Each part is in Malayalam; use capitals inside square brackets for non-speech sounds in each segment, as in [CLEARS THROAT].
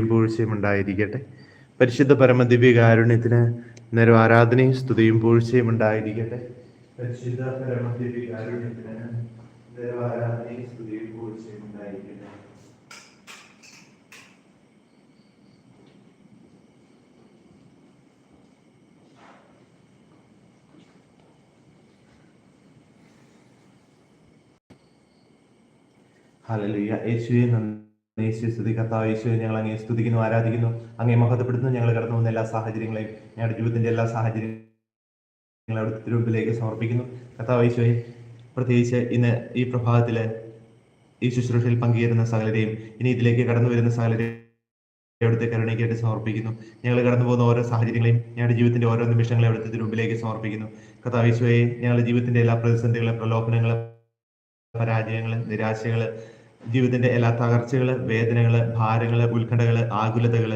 പൂഴ്ചയും ഉണ്ടായിരിക്കട്ടെ. പരിശുദ്ധ പരമദിവ്യ കാരുണ്യത്തിന് നേരം ആരാധനയും സ്തുതിയും പൂഴ്ചയും ഉണ്ടായിരിക്കട്ടെ. പരിശുദ്ധ പരമദിവ്യ കാരുണ്യത്തിന് നേരം ആരാധനയും സ്തുതിയും പൂഴ്ചയും ഉണ്ടായിരിക്കട്ടെ. ഹല്ലേലൂയ. യേശുവെ നന്ദി. സ്തുതി കർത്താവ് യേശുവിനെ ഞങ്ങൾ അങ്ങേ സ്തുതിക്കുന്നു ആരാധിക്കുന്നു. അങ്ങേ മഹത്വപ്പെടുത്തുന്നു. ഞങ്ങൾ കടന്നു വന്ന എല്ലാ സാഹചര്യങ്ങളെയും ഞങ്ങളുടെ ജീവിതത്തിന്റെ എല്ലാ സാഹചര്യങ്ങളും അവിടുത്തെ തിരുമുമ്പിലേക്ക് സമർപ്പിക്കുന്നു. കർത്താവ് യേശുവെ പ്രത്യേകിച്ച് ഇന്ന് ഈ പ്രഭാതത്തിൽ ഈ ശുശ്രൂഷയിൽ പങ്കുചേരുന്ന സകലരെയും ഇനി ഇതിലേക്ക് കടന്നു വരുന്ന സകലരെയും അവിടുത്തെ കരുണയ്ക്കായിട്ട് സമർപ്പിക്കുന്നു. ഞങ്ങൾ കടന്നു പോകുന്ന ഓരോ സാഹചര്യങ്ങളെയും ഞങ്ങളുടെ ജീവിതത്തിന്റെ ഓരോ നിമിഷങ്ങളെ അവിടുത്തെ തിരുമുമ്പിലേക്ക് സമർപ്പിക്കുന്നു. യേശുവെ ഞങ്ങളുടെ ജീവിതത്തിന്റെ എല്ലാ പ്രതിസന്ധികളും പ്രലോഭനങ്ങളും പരാജയങ്ങളും നിരാശകൾ ജീവിതത്തിന്റെ എല്ലാ തകർച്ചകൾ വേദനകൾ ഭാരങ്ങൾ ഉത്കണ്ഠകൾ ആകുലതകൾ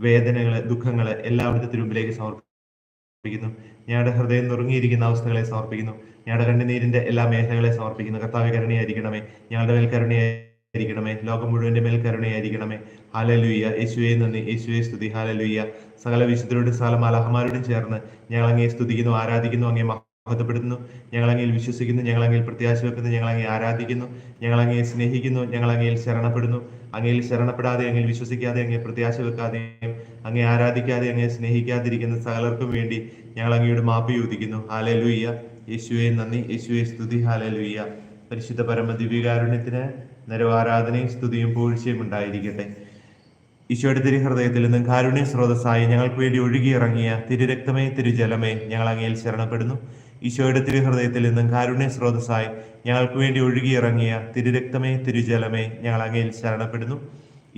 വേദനകൾ ദുഃഖങ്ങൾ എല്ലാം അവിടുത്തെ തിരുമ്പിലേക്ക് സമർപ്പിക്കുന്നു. ഞങ്ങളുടെ ഹൃദയം നുറുങ്ങിയിരിക്കുന്ന അവസ്ഥകളെ സമർപ്പിക്കുന്നു. ഞങ്ങളുടെ കണ്ണുനീരിന്റെ എല്ലാ മേഖലകളെ സമർപ്പിക്കുന്നു. കർത്താവ് കരുണയായിരിക്കണമേ. ഞങ്ങളുടെ മേൽ കരുണയായിരിക്കണമേ. ലോകം മുഴുവന്റെ മേൽ കരുണയായിരിക്കണമേ. ഹാലലുയ്യ യേശുവെ നന്ദി. യേശുവെ സ്തുതി. ഹാലലുയ്യ സകല വിശുദ്ധരോടും സകല മലഹമാരോടും ചേർന്ന് ഞങ്ങൾ അങ്ങേ സ്തുതിക്കുന്നു ആരാധിക്കുന്നു അങ്ങേ മഹത്വപ്പെടുത്തുന്നു ഞങ്ങളങ്ങയിൽ വിശ്വസിക്കുന്നു ഞങ്ങളങ്ങയിൽ പ്രത്യാശ വെക്കുന്നു ഞങ്ങൾ അങ്ങേ ആരാധിക്കുന്നു ഞങ്ങളങ്ങയെ സ്നേഹിക്കുന്നു ഞങ്ങളങ്ങയിൽ ശരണപ്പെടുന്നു. അങ്ങയിൽ ശരണപ്പെടാതെ അങ്ങയിൽ വിശ്വസിക്കാതെ അങ്ങേ പ്രത്യാശ വെക്കാതെയും അങ്ങേ ആരാധിക്കാതെ അങ്ങേ സ്നേഹിക്കാതിരിക്കുന്ന സകലർക്കും വേണ്ടി ഞങ്ങൾ അങ്ങയുടെ മാപ്പ് ചോദിക്കുന്നു. ഹാലെ ലൂയ്യ യേശുവെ നന്ദി. യേശുവെ സ്തുതി. ഹാലെ ലൂയ്യ പരിശുദ്ധ പരമ ദിവ്യകാരുണ്യത്തിന് നിരവാരാധനയും സ്തുതിയും പൂഴ്ചയും ഉണ്ടായിരിക്കട്ടെ. ഈശോയുടെ തിരുഹൃദയത്തിൽ നിന്നും കാരുണ്യ സ്രോതസ്സായി ഞങ്ങൾക്ക് വേണ്ടി ഒഴുകിയിറങ്ങിയ തിരുരക്തമേ തിരുജലമേ ഞങ്ങൾ അങ്ങയിൽ ശരണപ്പെടുന്നു. ഈശോയുടെ തിരുഹൃദയത്തിൽ നിന്നും കാരുണ്യ സ്രോതസ്സായി ഞങ്ങൾക്ക് വേണ്ടി ഒഴുകിയിറങ്ങിയ തിരുരക്തമേ തിരുജലമേ ഞങ്ങൾ അങ്ങയിൽ ശരണപ്പെടുന്നു.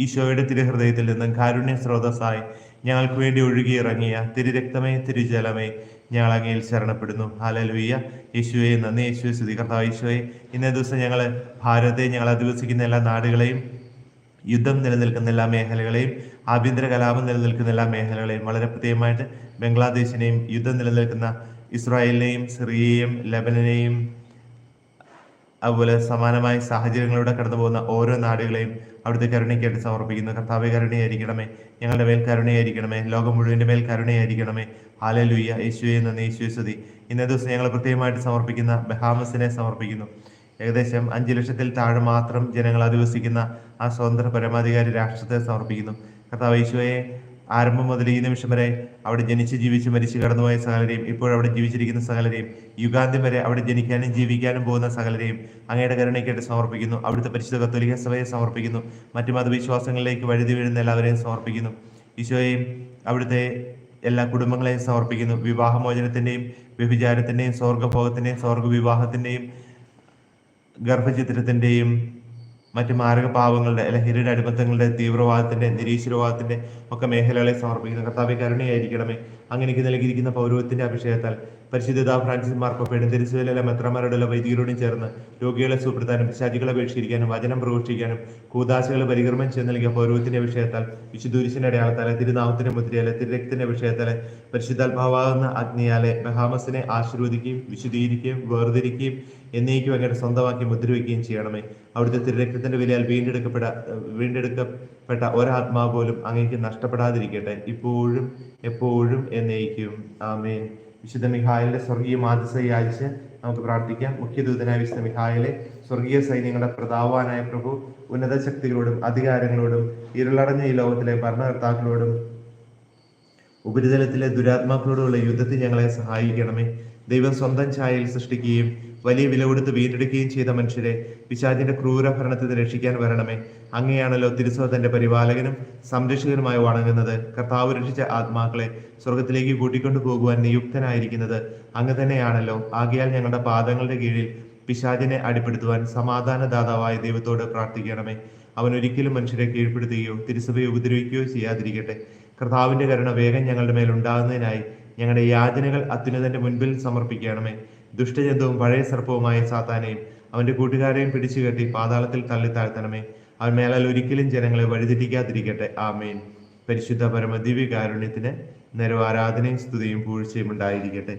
ഈശോയുടെ തിരുഹൃദയത്തിൽ നിന്നും കാരുണ്യ സ്രോതസ്സായി ഞങ്ങൾക്ക് വേണ്ടി ഒഴുകിയിറങ്ങിയ തിരുരക്തമേ തിരുജലമേ ഞങ്ങൾ അങ്ങയിൽ ശരണപ്പെടുന്നു. ഹാലലുയ്യ യേശുവെ നന്ദി. യേശുവെ സ്തുതി. കർത്താവ് യേശുവെ ഇന്നേ ദിവസം ഞങ്ങൾ ഭാരതത്തെ ഞങ്ങൾ അധിവസിക്കുന്ന എല്ലാ നാടുകളെയും യുദ്ധം നിലനിൽക്കുന്ന എല്ലാ മേഖലകളെയും ആഭ്യന്തര കലാപം നിലനിൽക്കുന്ന എല്ലാ മേഖലകളെയും വളരെ പ്രത്യേകമായിട്ട് ബംഗ്ലാദേശിനെയും യുദ്ധം നിലനിൽക്കുന്ന ഇസ്രായേലിനെയും സിറിയയെയും ലബനനെയും അതുപോലെ സമാനമായ സാഹചര്യങ്ങളിലൂടെ കടന്നു പോകുന്ന ഓരോ നാടുകളെയും അവിടുത്തെ കരുണയ്ക്കായിട്ട് സമർപ്പിക്കുന്നു. കർത്താവ് കരുണയായിരിക്കണമേ. ഞങ്ങളുടെ മേൽ കരുണയായിരിക്കണമേ. ലോകം മുഴുവന്റെ മേൽ കരുണയായിരിക്കണമേ. ആലലുയ്യ യേശുവെ നന്ദി. യേശുവെ സ്തുതി. ഇന്നേ ദിവസം ഞങ്ങൾ പ്രത്യേകമായിട്ട് സമർപ്പിക്കുന്ന ബഹാമസിനെ സമർപ്പിക്കുന്നു. ഏകദേശം അഞ്ചു ലക്ഷത്തിൽ താഴെ മാത്രം ജനങ്ങൾ അധിവസിക്കുന്ന ആ സ്വതന്ത്ര പരമാധികാരി രാഷ്ട്രത്തെ സമർപ്പിക്കുന്നു. കർത്താവ് യേശുവയെ ആരംഭം മുതൽ ഈ നിമിഷം വരെ അവിടെ ജനിച്ച് ജീവിച്ച് മരിച്ചു കടന്നുപോയ സകലരെയും ഇപ്പോഴവിടെ ജീവിച്ചിരിക്കുന്ന സകലരെയും യുഗാന്തി വരെ അവിടെ ജനിക്കാനും ജീവിക്കാനും പോകുന്ന സകലരെയും അങ്ങയുടെ കരുണയ്ക്കായിട്ട് സമർപ്പിക്കുന്നു. അവിടുത്തെ പരിശുദ്ധ കത്തോലിക സഭയെ സമർപ്പിക്കുന്നു. മറ്റു മതവിശ്വാസങ്ങളിലേക്ക് വഴുതി വീഴുന്ന എല്ലാവരെയും സമർപ്പിക്കുന്നു. ഈശോയെയും അവിടുത്തെ എല്ലാ കുടുംബങ്ങളെയും സമർപ്പിക്കുന്നു. വിവാഹമോചനത്തിന്റെയും വ്യഭിചാരത്തിന്റെയും സ്വർഗഭോഗത്തിന്റെയും സ്വർഗ വിവാഹത്തിന്റെയും ഗർഭചിത്രത്തിന്റെയും മറ്റ് മാരക പാവങ്ങളുടെ ലഹരിയുടെ അടിമത്തങ്ങളുടെ തീവ്രവാദത്തിന്റെ നിരീശ്വരവാദത്തിന്റെ ഒക്കെ മേഖലകളെ സമർപ്പിക്കുന്ന കർത്താവ് കരുണയായിരിക്കണമേ. അങ്ങനെയൊക്കെ നൽകിയിരിക്കുന്ന പൗരവത്തിന്റെ അഭിഷേകത്താൽ പരിശുദ്ധ ഫ്രാൻസിസ് മാർക്കോപ്പയുടെ തിരുസുവിലെ മെത്രമാരുടെ വൈദികരോടും ചേർന്ന് രോഗികളെ സുപ്രധാനം പിശാചികളെ അപേക്ഷിക്കാനും വചനം പ്രവേശിക്കാനും കൂതാശകളെ പരികർമ്മം ചെയ്ത് നൽകിയ പൗരവത്തിന്റെ വിഷയത്താൽ വിശുദ്ധൂരിശിന്റെ അടയാളത്താലെ തിരുനാമത്തിന്റെ മുദ്രയാലെ തിരുരക്തത്തിന്റെ വിഷയത്താലെ പരിശുദ്ധാത്മാവാകുന്ന അഗ്നിയാലെ ബഹാമസിനെ ആശീർവദിക്കുകയും വിശുദ്ധീകരിക്കുകയും വേർതിരിക്കുകയും എന്നേക്കും അങ്ങയുടെ സ്വന്തമാക്കി മുദ്രവയ്ക്കുകയും ചെയ്യണമേ. അവിടുത്തെ തിരുരക്തത്തിന്റെ വിലയാൽ വീണ്ടെടുക്കപ്പെട വീണ്ടെടുക്കപ്പെട്ട ഒരാത്മാവ് പോലും അങ്ങേക്ക് നഷ്ടപ്പെടാതിരിക്കട്ടെ. ഇപ്പോഴും എപ്പോഴും എന്നേക്കും. ആമേൻ. വിശുദ്ധ മിഹായിലെ സ്വർഗീയ മാതൃസ യാചിച്ച് നമുക്ക് പ്രാർത്ഥിക്കാം. മുഖ്യദൂതനായ വിശുദ്ധ മിഹായിലെ സ്വർഗീയ സൈന്യങ്ങളുടെ പ്രതാപവാനായ പ്രഭു ഉന്നത ശക്തികളോടും അധികാരങ്ങളോടും ഇരുളടഞ്ഞ ഈ ലോകത്തിലെ ഭരണകർത്താക്കളോടും ഉപരിതലത്തിലെ ദുരാത്മാക്കളോടുള്ള യുദ്ധത്തിൽ ഞങ്ങളെ സഹായിക്കണമേ. ദൈവം സ്വന്തം ഛായയിൽ സൃഷ്ടിക്കുകയും വലിയ വില കൊടുത്ത് വീണ്ടെടുക്കുകയും ചെയ്ത മനുഷ്യരെ പിശാചിന്റെ ക്രൂര ഭരണത്തിൽ നിന്ന് രക്ഷിക്കാൻ വരണമേ. അങ്ങനെയാണല്ലോ തിരുസഭ തന്റെ പരിപാലകനും സംരക്ഷകനുമായി വണങ്ങുന്നത്. കർത്താവ് രക്ഷിച്ച ആത്മാക്കളെ സ്വർഗത്തിലേക്ക് കൂട്ടിക്കൊണ്ടു പോകുവാൻ നിയുക്തനായിരിക്കുന്നത് അങ്ങ് തന്നെയാണല്ലോ. ആകയാൽ ഞങ്ങളുടെ പാദങ്ങളുടെ കീഴിൽ പിശാചിനെ അടിപ്പെടുത്തുവാൻ സമാധാനദാതാവായ ദൈവത്തോട് പ്രാർത്ഥിക്കണമേ. അവൻ ഒരിക്കലും മനുഷ്യരെ കീഴ്പ്പെടുത്തുകയോ തിരുസഭയെ ഉപദ്രവിക്കുകയോ ചെയ്യാതിരിക്കട്ടെ. കർത്താവിന്റെ കരുണ വേഗം ഞങ്ങളുടെ മേൽ ഉണ്ടാകുന്നതിനായി ഞങ്ങളുടെ യാചനകൾ അത്യുന്നതന്റെ മുൻപിൽ സമർപ്പിക്കണമേ. ദുഷ്ടജന്തുവും പഴയ സർപ്പവുമായ സാത്താനെയും അവന്റെ കൂട്ടുകാരെയും പിടിച്ചു കെട്ടി പാതാളത്തിൽ തള്ളി താഴ്ത്തണമേ. അവൻ മേലാൽ ഒരിക്കലും ജനങ്ങളെ വഴിതെറ്റിക്കാതിരിക്കട്ടെ. ആമേൻ. പരിശുദ്ധ പരമദിവ്യ കാരുണ്യത്തിന് നേരം ആരാധനയും സ്തുതിയും പൂഴ്ചയും ഉണ്ടായിരിക്കട്ടെ.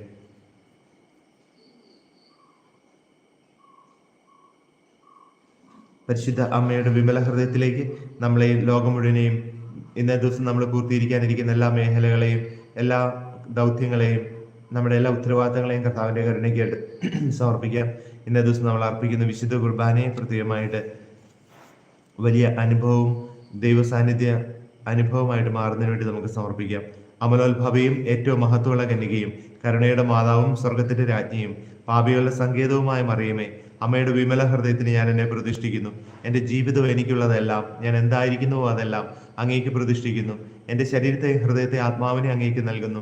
പരിശുദ്ധ അമ്മയുടെ വിമല ഹൃദയത്തിലേക്ക് നമ്മളെയും ലോകം മുഴുവനെയും ഇന്നേ ദിവസം നമ്മൾ പൂർത്തീകരിക്കാനിരിക്കുന്ന എല്ലാ മേഖലകളെയും എല്ലാ ദൗത്യങ്ങളെയും നമ്മുടെ എല്ലാ ഉത്തരവാദിത്തങ്ങളെയും കർത്താവിന്റെ കരുണയ്ക്കായിട്ട് [CLEARS THROAT] സമർപ്പിക്കാം. ഇന്നേ ദിവസം നമ്മൾ അർപ്പിക്കുന്ന വിശുദ്ധ കുർബാനയെ പ്രത്യേകമായിട്ട് വലിയ അനുഭവവും ദൈവ സാന്നിധ്യ അനുഭവമായിട്ട് മാറുന്നതിന് വേണ്ടി നമുക്ക് സമർപ്പിക്കാം. അമലോത്ഭവയും ഏറ്റവും മഹത്വമുള്ള കന്യകയും കരുണയുടെ മാതാവും സ്വർഗത്തിന്റെ രാജ്ഞിയും പാപികളുടെ സങ്കേതവുമായ മറിയമേ അമ്മയുടെ വിമല ഹൃദയത്തിന് ഞാൻ എന്നെ പ്രതിഷ്ഠിക്കുന്നു. എന്റെ ജീവിതം എനിക്കുള്ളതെല്ലാം ഞാൻ എന്തായിരിക്കുന്നുവോ അതെല്ലാം അങ്ങേക്ക് പ്രതിഷ്ഠിക്കുന്നു. എന്റെ ശരീരത്തെ ഹൃദയത്തെ ആത്മാവിനെ അങ്ങേക്ക് നൽകുന്നു.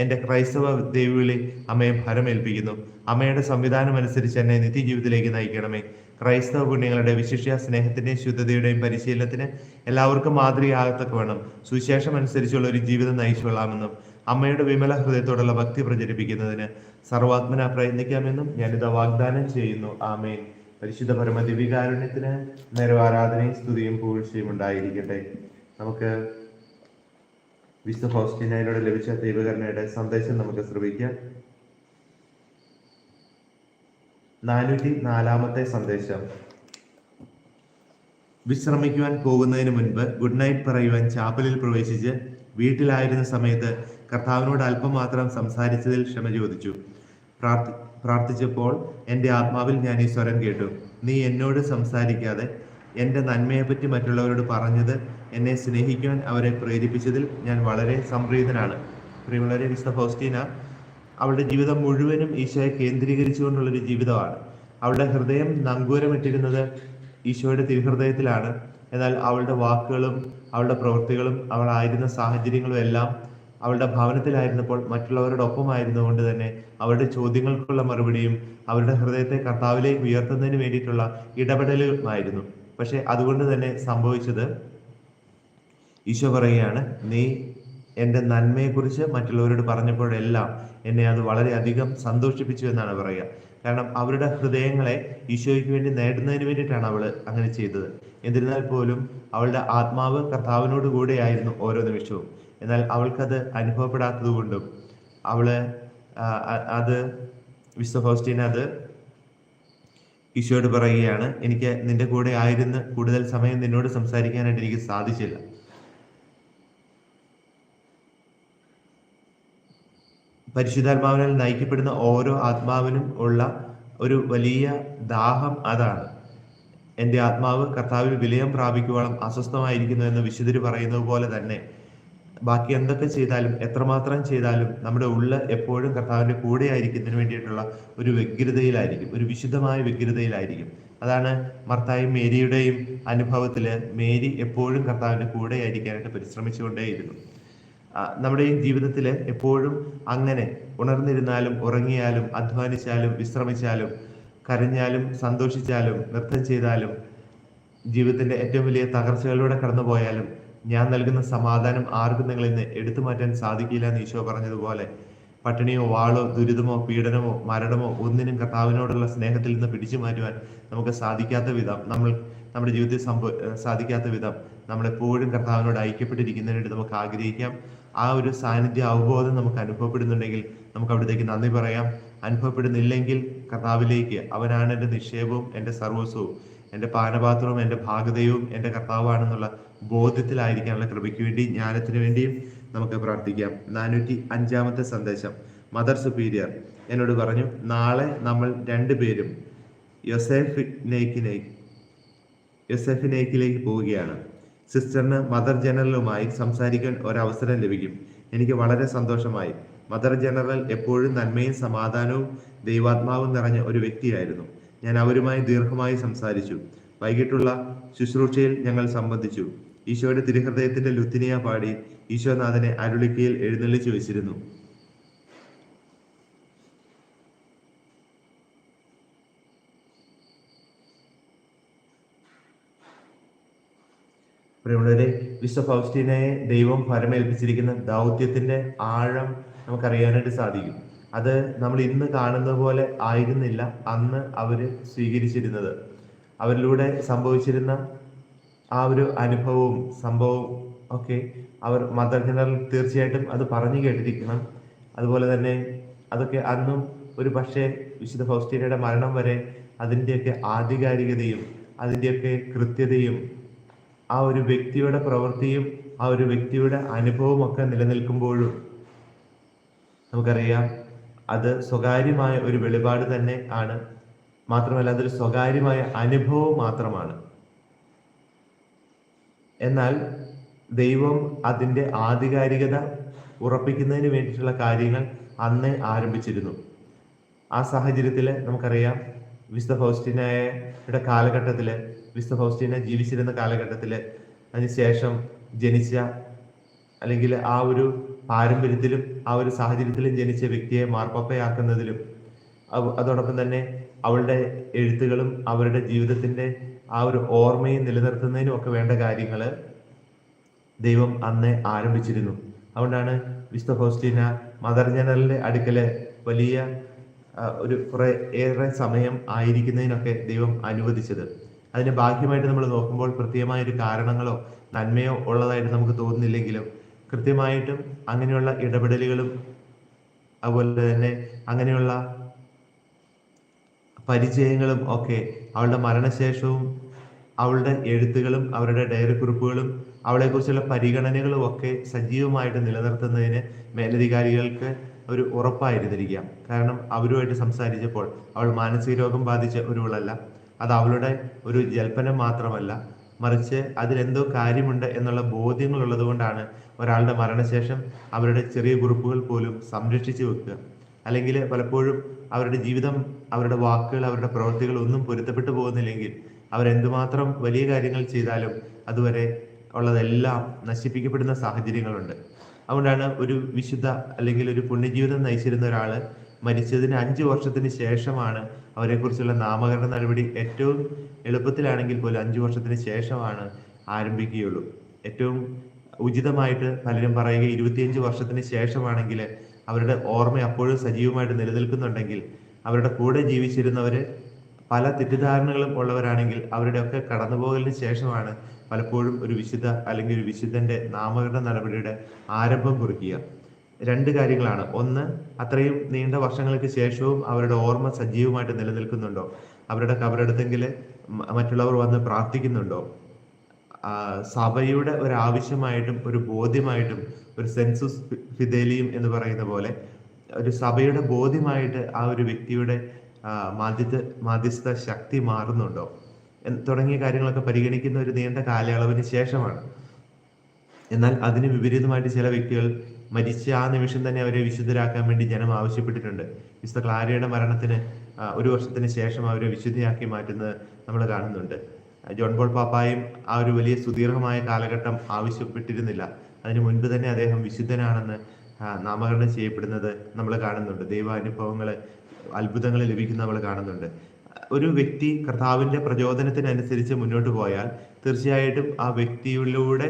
എന്റെ ക്രൈസ്തവ ദൈവവിളി അമ്മയെ ഭരമേൽപ്പിക്കുന്നു. അമ്മയുടെ സംവിധാനം അനുസരിച്ച് എന്നെ നിത്യജീവിതത്തിലേക്ക് നയിക്കണമേ. ക്രൈസ്തവ പുണ്യങ്ങളുടെ വിശിഷ്യ സ്നേഹത്തിന്റെയും ശുദ്ധതയുടെയും പരിശീലനത്തിന് എല്ലാവർക്കും മാതൃകയാകത്തക്ക വേണം. സുവിശേഷം അനുസരിച്ചുള്ള ഒരു ജീവിതം നയിച്ചുകൊള്ളാമെന്നും അമ്മയുടെ വിമല ഹൃദയത്തോടുള്ള ഭക്തി പ്രചരിപ്പിക്കുന്നതിന് സർവാത്മന പ്രയത്നിക്കാമെന്നും ഞാനിത് വാഗ്ദാനം ചെയ്യുന്നു. ആമേൻ. പരിശുദ്ധ പരമദിവികാരുണ്യത്തിന് നിരവാരാധനയും സ്തുതിയും പൂഴ്ചയും ഉണ്ടായിരിക്കട്ടെ. നമുക്ക് വിശുദ്ധ ഫൗസ്റ്റിനായിലൂടെ ലഭിച്ച ദൈവകരണയുടെ സന്ദേശം നമുക്ക് ശ്രമിക്കാം നാനൂറ്റി നാലാമത്തെ സന്ദേശം. വിശ്രമിക്കുവാൻ പോകുന്നതിന് മുൻപ് ഗുഡ് നൈറ്റ് പറയുവാൻ ചാപ്പലിൽ പ്രവേശിച്ച് വീട്ടിലായിരുന്ന സമയത്ത് കർത്താവിനോട് അല്പം മാത്രം സംസാരിച്ചതിൽ ക്ഷമ ചോദിച്ചു. പ്രാർത്ഥി പ്രാർത്ഥിച്ചപ്പോൾ എന്റെ ആത്മാവിൽ ഞാൻ ഈ സ്വരം കേട്ടു. നീ എന്നോട് സംസാരിക്കാതെ എന്റെ നന്മയെപ്പറ്റി മറ്റുള്ളവരോട് പറഞ്ഞത് എന്നെ സ്നേഹിക്കുവാൻ അവരെ പ്രേരിപ്പിച്ചതിൽ ഞാൻ വളരെ സംപ്രീതനാണ്. പ്രിയമുള്ളവരെ വിശുദ്ധ ഫൗസ്റ്റീന അവളുടെ ജീവിതം മുഴുവനും ഈശോയെ കേന്ദ്രീകരിച്ചുകൊണ്ടുള്ളൊരു ജീവിതമാണ്. അവളുടെ ഹൃദയം നങ്കൂരമിട്ടിരുന്നത് ഈശോയുടെ തിരുഹൃദയത്തിലാണ്. എന്നാൽ അവളുടെ വാക്കുകളും അവളുടെ പ്രവൃത്തികളും അവളായിരുന്ന സാഹചര്യങ്ങളും എല്ലാം അവളുടെ ഭവനത്തിലായിരുന്നപ്പോൾ മറ്റുള്ളവരോടൊപ്പമായിരുന്നു കൊണ്ട് തന്നെ അവരുടെ ചോദ്യങ്ങൾക്കുള്ള മറുപടിയും അവരുടെ ഹൃദയത്തെ കർത്താവിലേക്ക് ഉയർത്തുന്നതിന് വേണ്ടിയിട്ടുള്ള ഇടപെടലുമായിരുന്നു. പക്ഷെ അതുകൊണ്ട് തന്നെ സംഭവിച്ചത് ഈശോ പറയുകയാണ് നീ എന്റെ നന്മയെക്കുറിച്ച് മറ്റുള്ളവരോട് പറഞ്ഞപ്പോഴെല്ലാം എന്നെ അത് വളരെയധികം സന്തോഷിപ്പിച്ചു എന്നാണ് പറയുക. കാരണം അവരുടെ ഹൃദയങ്ങളെ ഈശോയ്ക്ക് വേണ്ടി നേടുന്നതിന് വേണ്ടിയിട്ടാണ് അവൾ അങ്ങനെ ചെയ്തത്. എന്നിരുന്നാൽ പോലും അവളുടെ ആത്മാവ് കർത്താവിനോട് കൂടെയായിരുന്നു ഓരോ നിമിഷവും. എന്നാൽ അവൾക്കത് അനുഭവപ്പെടാത്തത് കൊണ്ടും അവൾ അത് വിശ്വ ഫൗസ്റ്റീൻ അത് ഈശോയോട് പറയുകയാണ് എനിക്ക് നിന്റെ കൂടെ ആയിരുന്ന് കൂടുതൽ സമയം നിന്നോട് സംസാരിക്കാനായിട്ട് എനിക്ക് സാധിച്ചില്ല. പരിശുദ്ധാത്മാവിനാൽ നയിക്കപ്പെടുന്ന ഓരോ ആത്മാവിനും ഉള്ള ഒരു വലിയ ദാഹം അതാണ്. എന്റെ ആത്മാവ് കർത്താവിൽ വിലയം പ്രാപിക്കുവാനും അസ്വസ്ഥമായിരിക്കുന്നു എന്ന് വിശുദ്ധര് പറയുന്നത് പോലെ തന്നെ. ബാക്കി എന്തൊക്കെ ചെയ്താലും എത്രമാത്രം ചെയ്താലും നമ്മുടെ ഉള്ള എപ്പോഴും കർത്താവിന്റെ കൂടെ ആയിരിക്കുന്നതിന് വേണ്ടിയിട്ടുള്ള ഒരു വ്യഗ്രതയിലായിരിക്കും ഒരു വിശുദ്ധമായ വ്യഗ്രതയിലായിരിക്കും. അതാണ് മർത്തായും മേരിയുടെയും അനുഭവത്തിൽ മേരി എപ്പോഴും കർത്താവിന്റെ കൂടെ ആയിരിക്കാനായിട്ട് പരിശ്രമിച്ചുകൊണ്ടേയിരുന്നു നമ്മുടെയും ജീവിതത്തിൽ എപ്പോഴും അങ്ങനെ ഉണർന്നിരുന്നാലും ഉറങ്ങിയാലും അധ്വാനിച്ചാലും വിശ്രമിച്ചാലും കരഞ്ഞാലും സന്തോഷിച്ചാലും നൃത്തം ചെയ്താലും ജീവിതത്തിന്റെ ഏറ്റവും വലിയ തകർച്ചകളിലൂടെ കടന്നുപോയാലും ഞാൻ നൽകുന്ന സമാധാനം ആർക്കും നിങ്ങളിൽ നിന്ന് എടുത്തു മാറ്റാൻ സാധിക്കില്ല എന്ന് ഈശോ പറഞ്ഞതുപോലെ പട്ടിണിയോ വാളോ ദുരിതമോ പീഡനമോ മരണമോ ഒന്നിനും കർത്താവിനോടുള്ള സ്നേഹത്തിൽ നിന്ന് പിടിച്ചു മാറ്റുവാൻ നമുക്ക് സാധിക്കാത്ത വിധം നമ്മൾ നമ്മുടെ ജീവിതത്തിൽ സംഭവ സാധിക്കാത്ത വിധം നമ്മളെപ്പോഴും കർത്താവിനോട് ഐക്യപ്പെട്ടിരിക്കുന്നതിനായിട്ട് നമുക്ക് ആഗ്രഹിക്കാം. ആ ഒരു സാന്നിധ്യ അവബോധം നമുക്ക് അനുഭവപ്പെടുന്നുണ്ടെങ്കിൽ നമുക്ക് അവിടത്തേക്ക് നന്ദി പറയാം. അനുഭവപ്പെടുന്നില്ലെങ്കിൽ കർത്താവിലേക്ക് അവനാണ് എന്റെ നിക്ഷേപവും എന്റെ സർവസ്വവും എന്റെ പാനപാത്രവും എന്റെ ഭാഗതയും എന്റെ കർത്താവാണെന്നുള്ള ബോധ്യത്തിലായിരിക്കാനുള്ള കൃപയ്ക്ക് വേണ്ടി ജ്ഞാനത്തിന് വേണ്ടിയും നമുക്ക് പ്രാർത്ഥിക്കാം. നാനൂറ്റി അഞ്ചാമത്തെ സന്ദേശം. മദർ സുപ്പീരിയർ എന്നോട് പറഞ്ഞു നാളെ നമ്മൾ രണ്ടുപേരും യൊസേഫിനേക്കിനെ യൊസെഫിനേക്കിലേക്ക് പോവുകയാണ്. സിസ്റ്ററിന് മദർ ജനറലുമായി സംസാരിക്കാൻ ഒരവസരം ലഭിക്കും. എനിക്ക് വളരെ സന്തോഷമായി. മദർ ജനറൽ എപ്പോഴും നന്മയും സമാധാനവും ദൈവാത്മാവും നിറഞ്ഞ ഒരു വ്യക്തിയായിരുന്നു. ഞാൻ അവരുമായി ദീർഘമായി സംസാരിച്ചു. വൈകിട്ടുള്ള ശുശ്രൂഷയിൽ ഞങ്ങൾ സംബന്ധിച്ചു. ഈശോയുടെ തിരുഹൃദയത്തിന്റെ ലുത്തിനിയ പാടി ഈശോനാഥനെ അരുളിക്കയിൽ എഴുന്നള്ളിച്ചു വെച്ചിരുന്നു. പ്രിയമുള്ളവരെ വിശ്വ ഫൗസ്റ്റീനയെ ദൈവം ഫലമേൽപ്പിച്ചിരിക്കുന്ന ദൗത്യത്തിന്റെ ആഴം നമുക്കറിയാനായിട്ട് സാധിക്കും. അത് നമ്മൾ ഇന്ന് കാണുന്ന പോലെ ആയിരുന്നില്ല അന്ന് അവർ സ്വീകരിച്ചിരുന്നത്. അവരിലൂടെ സംഭവിച്ചിരുന്ന ആ ഒരു അനുഭവവും സംഭവവും ഒക്കെ അവർ മദർ ജനറൽ തീർച്ചയായിട്ടും അത് പറഞ്ഞു കേട്ടിരിക്കണം. അതുപോലെ തന്നെ അതൊക്കെ അന്നും ഒരു പക്ഷേ വിശുദ്ധ ഫൗസ്റ്റീനയുടെ മരണം വരെ അതിന്റെയൊക്കെ ആധികാരികതയും അതിന്റെയൊക്കെ കൃത്യതയും ആ ഒരു വ്യക്തിയുടെ പ്രവൃത്തിയും ആ ഒരു വ്യക്തിയുടെ അനുഭവവും ഒക്കെ നിലനിൽക്കുമ്പോഴും നമുക്കറിയാം അത് സ്വകാര്യമായ ഒരു വെളിപാട് തന്നെ ആണ്. മാത്രമല്ല അതൊരു സ്വകാര്യമായ അനുഭവം മാത്രമാണ്. എന്നാൽ ദൈവം അതിന്റെ ആധികാരികത ഉറപ്പിക്കുന്നതിന് വേണ്ടിയിട്ടുള്ള കാര്യങ്ങൾ അന്നേ ആരംഭിച്ചിരുന്നു. ആ സാഹചര്യത്തിൽ നമുക്കറിയാം വിശുദ്ധ ഫൗസ്റ്റിനയുടെ കാലഘട്ടത്തിൽ വിശുദ്ധ ഫൗസ്റ്റിന ജീവിച്ചിരുന്ന കാലഘട്ടത്തിൽ അതിനുശേഷം ജനിച്ച അല്ലെങ്കിൽ ആ ഒരു പാരമ്പര്യത്തിലും ആ ഒരു സാഹചര്യത്തിലും ജനിച്ച വ്യക്തിയെ മാർപ്പാപ്പയാക്കുന്നതിലും അതോടൊപ്പം തന്നെ അവളുടെ എഴുത്തുകളും അവരുടെ ജീവിതത്തിന്റെ ആ ഒരു ഓർമ്മയും നിലനിർത്തുന്നതിനും ഒക്കെ വേണ്ട കാര്യങ്ങൾ ദൈവം അന്ന് ആരംഭിച്ചിരുന്നു. അതുകൊണ്ടാണ് വിശുദ്ധ ഹോസ്റ്റീന മദർ ജനറലിന്റെ അടുക്കൽ വലിയ ഒരു കുറെ ഏറെ സമയം ആയിരിക്കുന്നതിനൊക്കെ ദൈവം അനുവദിച്ചത്. അതിന് ബാഹ്യമായിട്ട് നമ്മൾ നോക്കുമ്പോൾ കൃത്യമായ ഒരു കാരണങ്ങളോ നന്മയോ ഉള്ളതായിട്ട് നമുക്ക് തോന്നുന്നില്ലെങ്കിലും കൃത്യമായിട്ടും അങ്ങനെയുള്ള ഇടപെടലുകളും അതുപോലെ തന്നെ അങ്ങനെയുള്ള പരിചയങ്ങളും ഒക്കെ അവളുടെ മരണശേഷവും അവളുടെ എഴുത്തുകളും അവരുടെ ഡയറി കുറിപ്പുകളും അവളെക്കുറിച്ചുള്ള പരിഗണനകളും ഒക്കെ സജീവമായിട്ട് നിലനിർത്തുന്നതിന് മേലധികാരികൾക്ക് ഒരു ഉറപ്പായിരുന്നിരിക്കാം. കാരണം അവരുമായിട്ട് സംസാരിച്ചപ്പോൾ അവൾ മാനസിക രോഗം ബാധിച്ച ഒരുവളല്ല അത് അവളുടെ ഒരു ജൽപ്പനം മാത്രമല്ല. മറിച്ച് അതിലെന്തോ കാര്യമുണ്ട് എന്നുള്ള ബോധ്യങ്ങൾ ഉള്ളതുകൊണ്ടാണ് ഒരാളുടെ മരണശേഷം അവരുടെ ചെറിയ കുറിപ്പുകൾ പോലും സംരക്ഷിച്ചു വെക്കുക. അല്ലെങ്കിൽ പലപ്പോഴും അവരുടെ ജീവിതം അവരുടെ വാക്കുകൾ അവരുടെ പ്രവൃത്തികൾ ഒന്നും പൊരുത്തപ്പെട്ടു പോകുന്നില്ലെങ്കിൽ അവരെന്തുമാത്രം വലിയ കാര്യങ്ങൾ ചെയ്താലും അതുവരെ ഉള്ളതെല്ലാം നശിപ്പിക്കപ്പെടുന്ന സാഹചര്യങ്ങളുണ്ട്. അതുകൊണ്ടാണ് ഒരു വിശുദ്ധ അല്ലെങ്കിൽ ഒരു പുണ്യജീവിതം നയിച്ചിരുന്ന ഒരാൾ മരിച്ചതിന് അഞ്ച് വർഷത്തിന് ശേഷമാണ് അവരെക്കുറിച്ചുള്ള നാമകരണ നടപടി ഏറ്റവും എളുപ്പത്തിലാണെങ്കിൽ പോലും അഞ്ച് വർഷത്തിന് ശേഷമാണ് ആരംഭിക്കുകയുള്ളൂ. ഏറ്റവും ഉചിതമായിട്ട് പലരും പറയുക ഇരുപത്തിയഞ്ച് വർഷത്തിന് ശേഷമാണെങ്കിൽ അവരുടെ ഓർമ്മ അപ്പോഴും സജീവമായിട്ട് നിലനിൽക്കുന്നുണ്ടെങ്കിൽ അവരുടെ കൂടെ ജീവിച്ചിരുന്നവർ പല തെറ്റിദ്ധാരണകളും ഉള്ളവരാണെങ്കിൽ അവരുടെയൊക്കെ കടന്നുപോകലിന് ശേഷമാണ് പലപ്പോഴും ഒരു വിശുദ്ധ അല്ലെങ്കിൽ ഒരു വിശുദ്ധന്റെ നാമകരണ നടപടിയുടെ ആരംഭം കുറിക്കുക. രണ്ട് കാര്യങ്ങളാണ്. ഒന്ന് അത്രയും നീണ്ട വർഷങ്ങൾക്ക് ശേഷവും അവരുടെ ഓർമ്മ സജീവമായിട്ട് നിലനിൽക്കുന്നുണ്ടോ? അവരുടെ കബറെടുത്തെങ്കിൽ മറ്റുള്ളവർ വന്ന് പ്രാർത്ഥിക്കുന്നുണ്ടോ? സഭയുടെ ഒരു ആവശ്യമായിട്ടും ഒരു ബോധ്യമായിട്ടും ഒരു സെൻസസ് ഫിദേലിയും എന്ന് പറയുന്ന പോലെ ഒരു സഭയുടെ ബോധ്യമായിട്ട് ആ ഒരു വ്യക്തിയുടെ മാധ്യസ്ഥ മാധ്യസ്ഥ ശക്തി മാറുന്നുണ്ടോ? തുടങ്ങിയ കാര്യങ്ങളൊക്കെ പരിഗണിക്കുന്ന ഒരു നീണ്ട കാലയളവിന് ശേഷമാണ്. എന്നാൽ അതിന് വിപരീതമായിട്ട് ചില വ്യക്തികൾ മരിച്ച ആ നിമിഷം തന്നെ അവരെ വിശുദ്ധരാക്കാൻ വേണ്ടി ജനം ആവശ്യപ്പെട്ടിട്ടുണ്ട്. വിശുദ്ധ ക്ലാരയുടെ മരണത്തിന് ഒരു വർഷത്തിന് ശേഷം അവരെ വിശുദ്ധയാക്കി മാറ്റുന്നത് നമ്മൾ കാണുന്നുണ്ട്. ജോൺ ബോൾ പാപ്പായും ആ ഒരു വലിയ സുദീർഘമായ കാലഘട്ടം ആവശ്യപ്പെട്ടിരുന്നില്ല. അതിനു മുൻപ് തന്നെ അദ്ദേഹം വിശുദ്ധനാണെന്ന് നാമകരണം ചെയ്യപ്പെടുന്നത് നമ്മൾ കാണുന്നുണ്ട്. ദൈവാനുഭവങ്ങൾ അത്ഭുതങ്ങൾ ലഭിക്കുന്ന നമ്മൾ കാണുന്നുണ്ട്. ഒരു വ്യക്തി കർത്താവിന്റെ പ്രചോദനത്തിനനുസരിച്ച് മുന്നോട്ട് പോയാൽ തീർച്ചയായിട്ടും ആ വ്യക്തിയിലൂടെ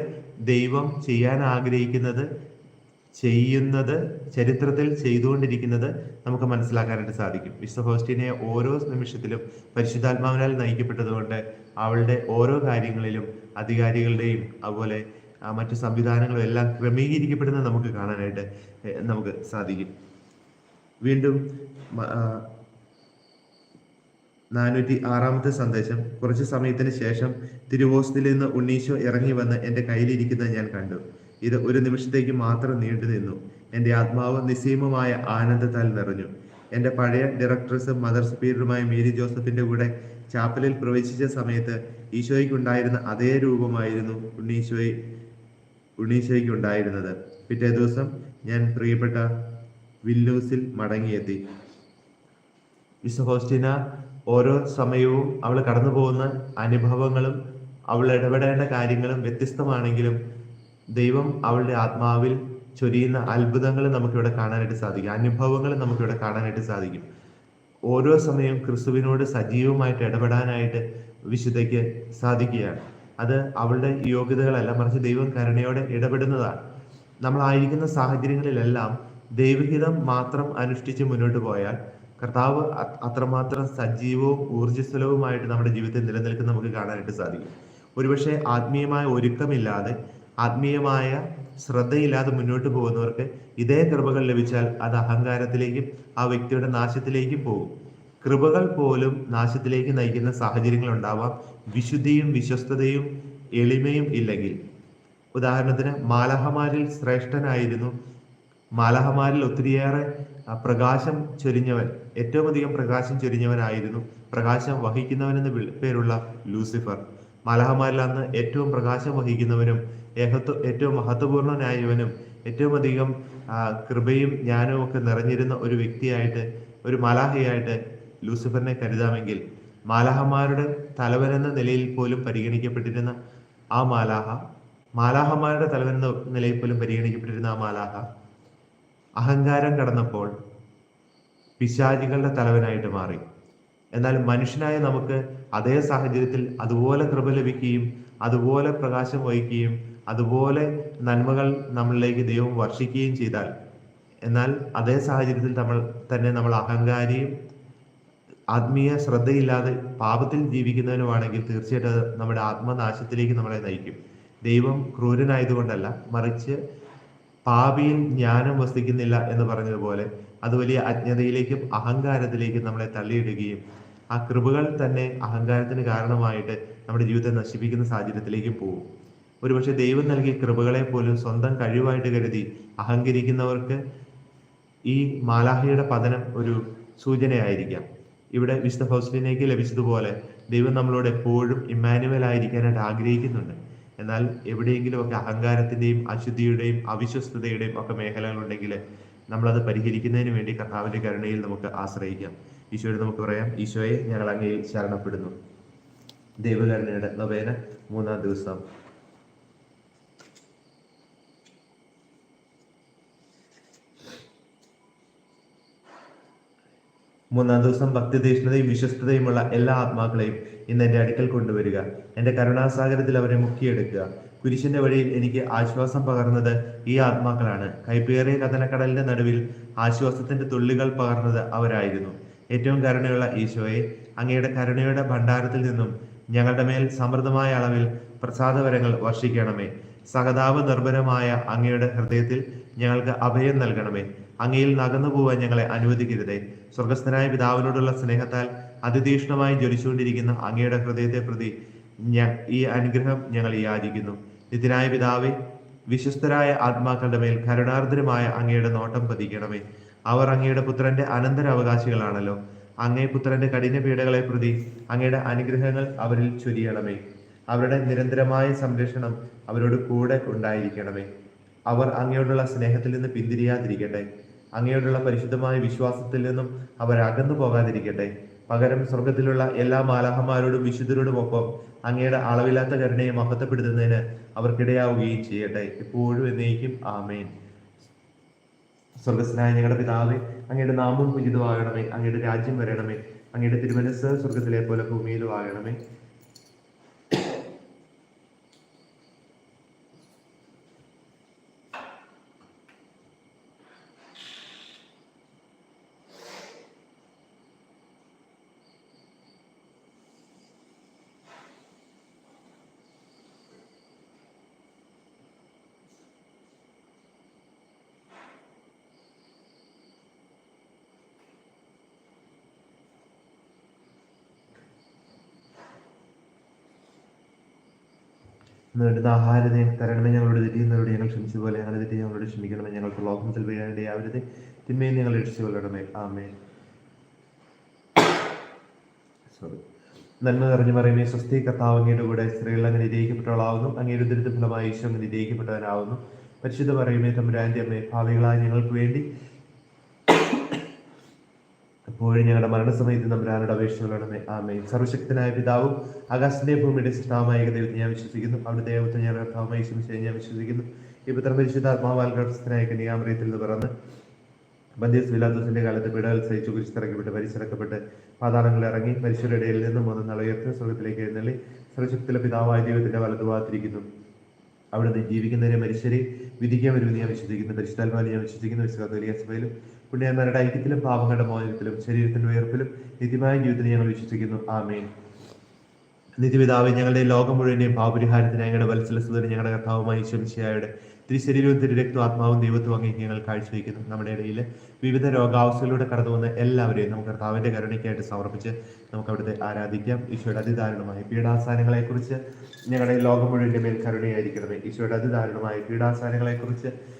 ദൈവം ചെയ്യാൻ ആഗ്രഹിക്കുന്നത് ചെയ്യുന്നത് ചരിത്രത്തിൽ ചെയ്തുകൊണ്ടിരിക്കുന്നത് നമുക്ക് മനസ്സിലാക്കാനായിട്ട് സാധിക്കും. വിശുദ്ധ ഫൗസ്റ്റീനെ ഓരോ നിമിഷത്തിലും പരിശുദ്ധാത്മാവിനാൽ നയിക്കപ്പെട്ടതുകൊണ്ട് അവളുടെ ഓരോ കാര്യങ്ങളിലും അധികാരികളുടെയും അതുപോലെ മറ്റു സംവിധാനങ്ങളും എല്ലാം ക്രമീകരിക്കപ്പെടുന്നത് നമുക്ക് കാണാനായിട്ട് നമുക്ക് സാധിക്കും. വീണ്ടും നാനൂറ്റി ആറാമത്തെ സന്ദേശം. കുറച്ച് സമയത്തിന് ശേഷം തിരുവോസ്തിൽ നിന്ന് ഉണ്ണീശോ ഇറങ്ങി വന്ന് എന്റെ കയ്യിലിരിക്കുന്നത് ഞാൻ കണ്ടു. ഇത് ഒരു നിമിഷത്തേക്ക് മാത്രം നീണ്ടു നിന്നു. എന്റെ ആത്മാവ് നിസീമമായ ആനന്ദത്താൽ നിറഞ്ഞു. എന്റെ പഴയ ഡയറക്ടർസും മദർ സുപ്പീരിയറുമായ മേരി ജോസഫിന്റെ കൂടെ ചാപ്പലിൽ പ്രവേശിച്ച സമയത്ത് ഈശോയ്ക്കുണ്ടായിരുന്ന അതേ രൂപമായിരുന്നു ഉണ്ണീശോയ് ഉണ്ണീശോയ്ക്ക് ഉണ്ടായിരുന്നത് പിറ്റേ ദിവസം ഞാൻ പ്രിയപ്പെട്ട വില്ലൂസിൽ മടങ്ങിയെത്തി. മിസ് ഹോസ്റ്റിന ഓരോ സമയവും അവൾ കടന്നു പോകുന്ന അനുഭവങ്ങളും അവൾ ഇടപെടേണ്ട കാര്യങ്ങളും വ്യത്യസ്തമാണെങ്കിലും ദൈവം അവളുടെ ആത്മാവിൽ ചൊരിയുന്ന അത്ഭുതങ്ങൾ നമുക്കിവിടെ കാണാനായിട്ട് സാധിക്കും. അനുഭവങ്ങൾ നമുക്കിവിടെ കാണാനായിട്ട് സാധിക്കും. ഓരോ സമയവും ക്രിസ്തുവിനോട് സജീവമായിട്ട് ഇടപെടാനായിട്ട് വിശുദ്ധയ്ക്ക് സാധിക്കുകയാണ്. അത് അവളുടെ യോഗ്യതകളല്ല മറിച്ച് ദൈവം കരുണയോടെ ഇടപെടുന്നതാണ്. നമ്മളായിരിക്കുന്ന സാഹചര്യങ്ങളിലെല്ലാം ദൈവഹിതം മാത്രം അനുഷ്ഠിച്ച് മുന്നോട്ട് പോയാൽ കർത്താവ് അത്രമാത്രം സജീവവും ഊർജസ്വലവുമായിട്ട് നമ്മുടെ ജീവിതത്തിൽ നിലനിൽക്കുന്ന നമുക്ക് കാണാനായിട്ട് സാധിക്കും. ഒരുപക്ഷെ ആത്മീയമായ ഒരുക്കമില്ലാതെ ആത്മീയമായ ശ്രദ്ധയില്ലാതെ മുന്നോട്ട് പോകുന്നവർക്ക് ഇതേ കൃപകൾ ലഭിച്ചാൽ അത് അഹങ്കാരത്തിലേക്കും ആ വ്യക്തിയുടെ നാശത്തിലേക്കും പോകും. കൃപകൾ പോലും നാശത്തിലേക്ക് നയിക്കുന്ന സാഹചര്യങ്ങൾ ഉണ്ടാവാം. വിശുദ്ധിയും വിശ്വസ്തതയും എളിമയും ഇല്ലെങ്കിൽ. ഉദാഹരണത്തിന് മാലഹമാരിൽ ശ്രേഷ്ഠനായിരുന്നു. മാലഹമാരിൽ ഒത്തിരിയേറെ പ്രകാശം ചൊരിഞ്ഞവൻ ഏറ്റവും അധികം പ്രകാശം ചൊരിഞ്ഞവനായിരുന്നു. പ്രകാശം വഹിക്കുന്നവനെന്ന് പേരുള്ള ലൂസിഫർ. മാലഹമാരിൽ അന്ന് ഏറ്റവും പ്രകാശം വഹിക്കുന്നവനും ഏഹത്വ ഏറ്റവും മഹത്വപൂർണനായവനും ഏറ്റവും അധികം കൃപയും ജ്ഞാനവും ഒക്കെ നിറഞ്ഞിരുന്ന ഒരു വ്യക്തിയായിട്ട് ഒരു മലാഹയായിട്ട് ലൂസിഫറിനെ കരുതാമെങ്കിൽ മാലാഹമാരുടെ തലവനെന്ന നിലയിൽ പോലും പരിഗണിക്കപ്പെട്ടിരുന്ന ആ മാലാഹ മാലാഹമാരുടെ തലവനെന്ന നിലയിൽ പോലും പരിഗണിക്കപ്പെട്ടിരുന്ന ആ മാലാഹ അഹങ്കാരം കടന്നപ്പോൾ പിശാചികളുടെ തലവനായിട്ട് മാറി. എന്നാൽ മനുഷ്യനായ നമുക്ക് അതേ സാഹചര്യത്തിൽ അതുപോലെ കൃപ ലഭിക്കുകയും അതുപോലെ പ്രകാശം വഹിക്കുകയും അതുപോലെ നന്മകൾ നമ്മളിലേക്ക് ദൈവം വർഷിക്കുകയും ചെയ്താൽ. എന്നാൽ അതേ സാഹചര്യത്തിൽ നമ്മൾ തന്നെ നമ്മൾ അഹങ്കാരിയും ആത്മീയ ശ്രദ്ധയില്ലാതെ പാപത്തിൽ ജീവിക്കുന്നവനുമാണെങ്കിൽ തീർച്ചയായിട്ടും നമ്മുടെ ആത്മനാശത്തിലേക്ക് നമ്മളെ നയിക്കും. ദൈവം ക്രൂരനായതുകൊണ്ടല്ല മറിച്ച് പാപിയിൽ ജ്ഞാനം വസിക്കുന്നില്ല എന്ന് പറഞ്ഞതുപോലെ അത് വലിയ അജ്ഞതയിലേക്കും അഹങ്കാരത്തിലേക്കും നമ്മളെ തള്ളിയിടുകയും ആ കൃപകൾ തന്നെ അഹങ്കാരത്തിന് കാരണമായിട്ട് നമ്മുടെ ജീവിതത്തെ നശിപ്പിക്കുന്ന സാഹചര്യത്തിലേക്കും പോകും. ഒരുപക്ഷെ ദൈവം നൽകിയ കൃപകളെ പോലും സ്വന്തം കഴിവായിട്ട് കരുതി അഹങ്കരിക്കുന്നവർക്ക് ഈ മാലാഹയുടെ പതനം ഒരു സൂചനയായിരിക്കാം. ഇവിടെ വിശുദ്ധ ഫൗസ്റ്റിനേക്ക് ലഭിച്ചതുപോലെ ദൈവം നമ്മളോട് എപ്പോഴും ഇമ്മാനുവൽ ആയിരിക്കാനായിട്ട് ആഗ്രഹിക്കുന്നുണ്ട്. എന്നാൽ എവിടെയെങ്കിലും ഒക്കെ അഹങ്കാരത്തിന്റെയും അശുദ്ധിയുടെയും അവിശ്വസ്തതയുടെയും ഒക്കെ മേഖലകളുണ്ടെങ്കിൽ നമ്മളത് പരിഹരിക്കുന്നതിന് വേണ്ടി കർത്താവിന്റെ കരുണയിൽ നമുക്ക് ആശ്രയിക്കാം. ഈശോയെ നമുക്ക് പറയാം ഈശോയെ ഞങ്ങൾ അങ്ങയിൽ ശരണപ്പെടുന്നു. ദൈവകരുണയുടെ നവേന മൂന്നാം ദിവസം മൂന്നാം ദിവസം ഭക്തിതീഷ്ണതയും വിശ്വസ്തതയുമുള്ള എല്ലാ ആത്മാക്കളെയും ഇന്ന് എന്റെ അടുക്കൽ കൊണ്ടുവരിക. എന്റെ കരുണാസാഗരത്തിൽ അവരെ മുക്കിയെടുക്കുക. കുരിശിന്റെ വഴിയിൽ എനിക്ക് ആശ്വാസം പകർന്നത് ഈ ആത്മാക്കളാണ്. കൈപ്പേറിയ കഥനക്കടലിന്റെ നടുവിൽ ആശ്വാസത്തിന്റെ തുള്ളികൾ പകർന്നത് അവരായിരുന്നു. ഏറ്റവും കരുണയുള്ള ഈശോയെ അങ്ങയുടെ കരുണയുടെ ഭണ്ഡാരത്തിൽ നിന്നും ഞങ്ങളുടെ മേൽ സമൃദ്ധമായ അളവിൽ പ്രസാദവരങ്ങൾ വർഷിക്കണമേ. സഹതാപ നിർഭരമായ അങ്ങയുടെ ഹൃദയത്തിൽ ഞങ്ങൾക്ക് അഭയം നൽകണമേ. അങ്ങയിൽ നകന്നു പോവാൻ ഞങ്ങളെ അനുവദിക്കരുതേ. സ്വർഗസ്ഥനായ പിതാവിനോടുള്ള സ്നേഹത്താൽ അതിതീഷ്ണമായി ജ്വലിച്ചുകൊണ്ടിരിക്കുന്ന അങ്ങയുടെ ഹൃദയത്തെ പ്രതി ഈ അനുഗ്രഹം ഞങ്ങൾ യാചിക്കുന്നു. നിത്യനായ പിതാവെ വിശ്വസ്തരായ ആത്മാക്കളുടെ മേൽ കരുണാർദ്രമായ അങ്ങയുടെ നോട്ടം പതിക്കണമേ. അവർ അങ്ങയുടെ പുത്രന്റെ അനന്തരാവകാശികളാണല്ലോ. അങ്ങേ പുത്രന്റെ കഠിന പീഡകളെ പ്രതി അങ്ങയുടെ അനുഗ്രഹങ്ങൾ അവരിൽ ചൊരിയണമേ. അവരുടെ നിരന്തരമായ സംരക്ഷണം അവരോട് കൂടെ ഉണ്ടായിരിക്കണമേ. അവർ അങ്ങയോടുള്ള സ്നേഹത്തിൽ നിന്ന് പിന്തിരിയാതിരിക്കട്ടെ. അങ്ങയോടുള്ള പരിശുദ്ധമായ വിശ്വാസത്തിൽ നിന്നും അവർ അകന്നു പോകാതിരിക്കട്ടെ. പകരം സ്വർഗത്തിലുള്ള എല്ലാ മാലാഹന്മാരോടും വിശുദ്ധരോടും ഒപ്പം അങ്ങയുടെ അളവില്ലാത്ത കരുണയെ മഹത്വപ്പെടുത്തുന്നതിന് അവർക്കിടയാവുകയും ചെയ്യട്ടെ. ഇപ്പോഴും എന്നേക്കും ആമേൻ. സ്വർഗസ്നായ ഞങ്ങളുടെ പിതാവേ അങ്ങയുടെ നാമം ഉചിതമാകണമേ അങ്ങയുടെ രാജ്യം വരണമേ അങ്ങയുടെ തിരുമനസ് സ്വർഗത്തിലെ പോലെ ഭൂമിയിലും ആകണമേ. നേടുന്ന ആഹാരത്തെയും തരണമേ ഞങ്ങളുടെ തെറ്റിയുന്നവരോട് ഞങ്ങൾ ക്ഷമിച്ചതുപോലെ ഞങ്ങളുടെ തെറ്റി ഞങ്ങളോട് ക്ഷമിക്കണമേ. ഞങ്ങൾക്ക് ലോകത്തിൽ അവരുടെ തിന്മയും ഞങ്ങൾ രക്ഷിച്ചു കൊള്ളണമേ. ആമേ സോറി നന്മ നിറഞ്ഞു പറയുമേ സ്വസ്തി കർത്താവ് അങ്ങയുടെ കൂടെ സ്ത്രീകൾ അങ്ങനെ നിരയിക്കപ്പെട്ടവളാവുന്നു. അങ്ങയുടെ ദുരിത ഫലമായി ഈശോ അങ്ങ് നിരയിക്കപ്പെട്ടവനാവുന്നു. പരിശുദ്ധ പറയുമേ തമ്പുരാന്റെ അമ്മേ ഭാവികളായ ഞങ്ങൾക്ക് വേണ്ടി എപ്പോഴും ഞങ്ങളുടെ മരണസമയത്ത് നമ്പുരാനോട് അപേക്ഷകളാണമേ ആമേ സർവശക്തനായ പിതാവും ആകാശത്തിന്റെ ഭൂമിയുടെ സൃഷ്ടാവുമായ ദൈവത്തെ ഞാൻ വിശ്വസിക്കുന്നു. അവിടെ ദൈവത്തെ ഞാൻ കർത്താവുമായി ശ്രമിച്ചത് ഞാൻ വിശ്വസിക്കുന്നു. ഈ പുത്രം പരിശുദ്ധ ആത്മാവാൽ ഗർഭസ്ഥനായ കന്യാമറിയത്തിൽ നിന്ന് പറന്ന് ബന്ധ്യസ് വിലാദോസിന്റെ കാലത്ത് പിടകൾ സഹിച്ചു കുരിശിറക്കപ്പെട്ട് പരിശിറക്കപ്പെട്ട് പാതാളങ്ങളിൽ ഇറങ്ങി മനുഷ്യരുടെ ഇടയിൽ നിന്നും ഒന്ന് നളയുയർത്തി സ്വർഗത്തിലേക്ക് എഴുന്നള്ളി സർവശക്തിയിലെ പിതാവായ ദൈവത്തിന്റെ വലതുഭാഗത്തിരിക്കുന്നു അവിടുന്ന് ജീവിക്കുന്നവരെ മനുഷ്യരെ വിധിക്കാൻ വരുമെന്ന് ഞാൻ വിശ്വസിക്കുന്നു. പരിശുദ്ധാത്മാവിനെ ഞാൻ വിശ്വസിക്കുന്നു. വിശ്വാസ പുണ്യന്മാരുടെ ഐക്യത്തിലും പാപങ്ങളുടെ മോചനത്തിലും ശരീരത്തിന്റെ ഉയർപ്പിലും നിത്യമായ ജീവിതത്തിൽ ഞങ്ങൾ വിശ്വസിക്കുന്നു. ആമേൻ. നിത്യപിതാവ് ഞങ്ങളുടെ ലോകം മുഴുവനെയും പാപരിഹാരത്തിന് ഞങ്ങളുടെ വത്സലസുതന് ഞങ്ങളുടെ കർത്താവുമായി ശംശയായുടെ തിരുശരീരവും തിരുരക്തവും ആത്മാവും ദൈവത്വം അങ്ങേക്ക് ഞങ്ങൾ കാഴ്ചവെക്കുന്നു നമ്മുടെ ഇടയിൽ വിവിധ രോഗാവസ്ഥകളിലൂടെ കടന്നു വന്ന എല്ലാവരെയും നമുക്ക് കർത്താവിന്റെ കരുണയ്ക്കായിട്ട് സമർപ്പിച്ച് നമുക്ക് അവിടുത്തെ ആരാധിക്കാം. ഈശോയുടെ അതിദാരുണമായ പീഡാസാനങ്ങളെക്കുറിച്ച് ഞങ്ങളുടെ ലോകം മുഴുവന്റെ മേൽ കരുണയായിരിക്കണമേ. ഈശോയുടെ അതിദാരുണമായ പീഡാസാനങ്ങളെക്കുറിച്ച്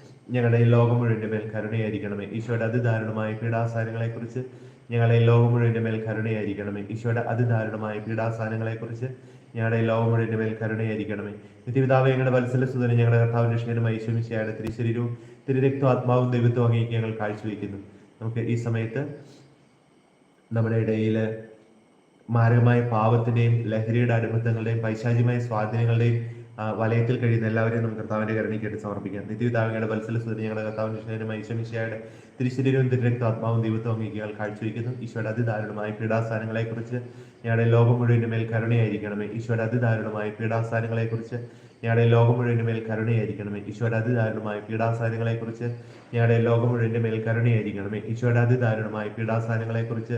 ഞങ്ങളുടെ ഈ ലോകം മുഴുവന്റെ മേൽ കരുണയായിരിക്കണമേ. ഈശോയുടെ അതിദാരുണമായ പീഡാസാനങ്ങളെക്കുറിച്ച് ഞങ്ങളുടെ ഈ ലോകം മുഴുവന്റെ മേൽ കരുണയായിരിക്കണമേ. ഈശോയുടെ അതിദാരുണമായ പീഡാസാനങ്ങളെക്കുറിച്ച് ഞങ്ങളുടെ ഈ ലോകം മുഴുവന്റെ മേൽ കരുണയായിരിക്കണമേ. നിത്യപിതാവ് ഞങ്ങളുടെ വത്സല സുതനും ഞങ്ങളുടെ കർത്താവിന്റെ ക്ഷേത്രമായി ഈശ്വമിശയുടെ തിരിശരീരവും തിരുരക്തവും ആത്മാവും ദൈവത്വം അങ്ങേക്ക് ഞങ്ങൾ കാഴ്ചവെക്കുന്നു നമുക്ക് ഈ സമയത്ത് നമ്മുടെ ഇടയിൽ മാരകമായ പാപത്തിന്റെയും ലഹരിയുടെ അനുബന്ധങ്ങളുടെയും പൈശാചികമായ സ്വാധീനങ്ങളുടെയും വലയത്തിൽ കഴിയുന്ന എല്ലാവരെയും നമുക്ക് കർത്താവിന്റെ കരുണയ്ക്കായിട്ട് സമർപ്പിക്കാം. നിത്യപിതാവിയുടെ വത്സല സുതനും ഞങ്ങളുടെ കർത്താവിന്റെ ക്ഷേത്രമായി ഈശ്വമിശയുടെ തിരുശരീരവും തിരുരക്തവും ആത്മാവും ദൈവത്വം ഞങ്ങൾ കാഴ്ചവെക്കുന്നു. ഈശോയുടെ അതിദാരുണമായ പീഡാസ്ഥാനങ്ങളെക്കുറിച്ച് ഞങ്ങളുടെ ലോകം മുഴുവന്റെ മേൽ കരുണയായിരിക്കണമേ. ഈശോയുടെ അതിദാരുണമായ പീഡാസ്ഥാനങ്ങളെക്കുറിച്ച് ഞങ്ങളുടെ ലോകം മുഴുവന്റെ മേൽ കരുണയായിരിക്കണമേ. ഈശോയുടെ അതിദാരുണമായ പീഡാസ്ഥാനങ്ങളെക്കുറിച്ച് ഞങ്ങളുടെ ലോകം മുഴുവന്റെ മേൽ കരുണയായിരിക്കണമേ. ഈശോയുടെ അതിദാരുണമായ പീഡാസ്ഥാനങ്ങളെക്കുറിച്ച്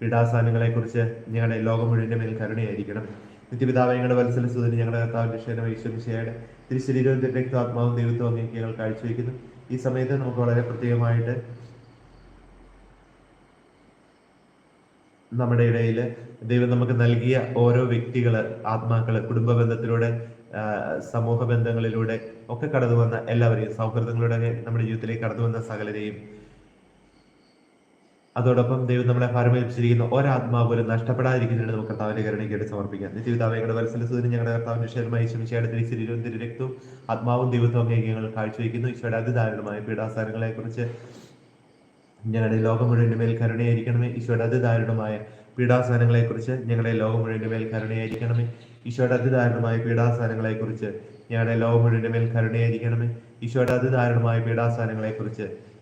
പീഡാസ്ഥാനങ്ങളെക്കുറിച്ച് ഞങ്ങളുടെ ലോകം മുഴുവന്റെ മേൽ കരുണയായിരിക്കണം. നിത്യപിതാവ് ഞങ്ങളുടെ വത്സല സുതന് ഞങ്ങളുടെ കർത്താവിന്റെ ക്ഷേത്രം ഈശ്വരശയുടെ തിരുശരീരവും രക്താത്മാവും ദൈവത്വം അങ്ങേക്ക് ഞങ്ങൾ കാഴ്ചവെക്കുന്നു ഈ സമയത്ത് നമുക്ക് വളരെ പ്രത്യേകമായിട്ട് നമ്മുടെ ഇടയിൽ ദൈവം നമുക്ക് നൽകിയ ഓരോ വ്യക്തികൾ ആത്മാക്കൾ കുടുംബ ബന്ധത്തിലൂടെ സമൂഹ ബന്ധങ്ങളിലൂടെ ഒക്കെ കടന്നു വന്ന എല്ലാവരെയും സൗഹൃദങ്ങളിലൂടെ നമ്മുടെ ജീവിതത്തിലേക്ക് കടന്നു വന്ന സകലരെയും അതോടൊപ്പം ദൈവം നമ്മളെ ഭാരമേൽപ്പിച്ചിരിക്കുന്ന ഒരാത്മാവ് പോലും നഷ്ടപ്പെടാതിരിക്കുന്നതിന് നമുക്ക് കർത്താവിന്റെ കരുണയ്ക്കായിട്ട് സമർപ്പിക്കാം. നിത്യപിതാവ് ഞങ്ങളുടെ വത്സലസൂര്യൻ ഞങ്ങളുടെ കർത്താവിന്റെ ക്ഷേമമായി ഈശ്വമിശയുടെ തിരിശരീരവും തിരുരക്തവും ആത്മാവും ദൈവത്വം അങ്ങേക്ക് ഞങ്ങൾ കാഴ്ചവെക്കുന്നു ഈശോയുടെ അതിദാരുണമായ പീഡാസ്ഥാനങ്ങളെ കുറിച്ച് ഞങ്ങളുടെ ലോകം മുഴുവന്റെ മേൽ കരുണയായിരിക്കണമേ. ഈശോയുടെ അതിദാരുണമായ പീഡാസനങ്ങളെക്കുറിച്ച് ഞങ്ങളുടെ ലോകം മുഴുവന്റെ മേൽ കരുണയായിരിക്കണമേ. ഈശോയുടെ അതിദാരുണമായ പീഡാസനങ്ങളെക്കുറിച്ച് ഞങ്ങളുടെ ലോകം മുഴുവന്റെ മേൽ കരുണയായിരിക്കണമേ. ഈശോയുടെ അതിദാരുണമായ പീഡാസനങ്ങളെ കുറിച്ച്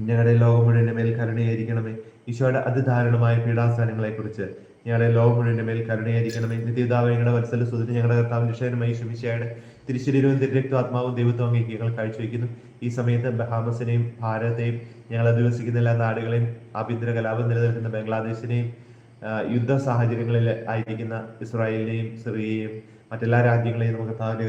ഞങ്ങളുടെ ലോകം മുഴുവന്റെ മേൽ കരുണയായിരിക്കണമേ. ഈശോയുടെ അതിദാരുണമായ പീഡാസ്ഥാനങ്ങളെ കുറിച്ച് ഞങ്ങളുടെ ലോകം മുഴുവന്റെ മേൽ കരുണയായിരിക്കണമേ. നിത്യതാവ് ഞങ്ങളുടെ വത്സല സുതിന് ഞങ്ങളുടെ കർത്താവിന്റെ ക്ഷേമമായി ശമിശയുടെ തിരിശ്ശരീരവും തിരക്തും ആത്മാവും ദൈവത്വം അങ്ങേക്ക് ഞങ്ങൾ കാഴ്ചവെക്കുന്നു ഈ സമയത്ത് ബഹാമസിനെയും ഭാരതത്തെയും ഞങ്ങൾ അധിവസിക്കുന്ന എല്ലാ നാടുകളെയും ആഭ്യന്തര കലാപം നിലനിൽക്കുന്ന ബംഗ്ലാദേശിനെയും യുദ്ധ സാഹചര്യങ്ങളിൽ ആയിരിക്കുന്ന ഇസ്രായേലിനെയും സിറിയയെയും മറ്റെല്ലാ രാജ്യങ്ങളെയും നമുക്ക്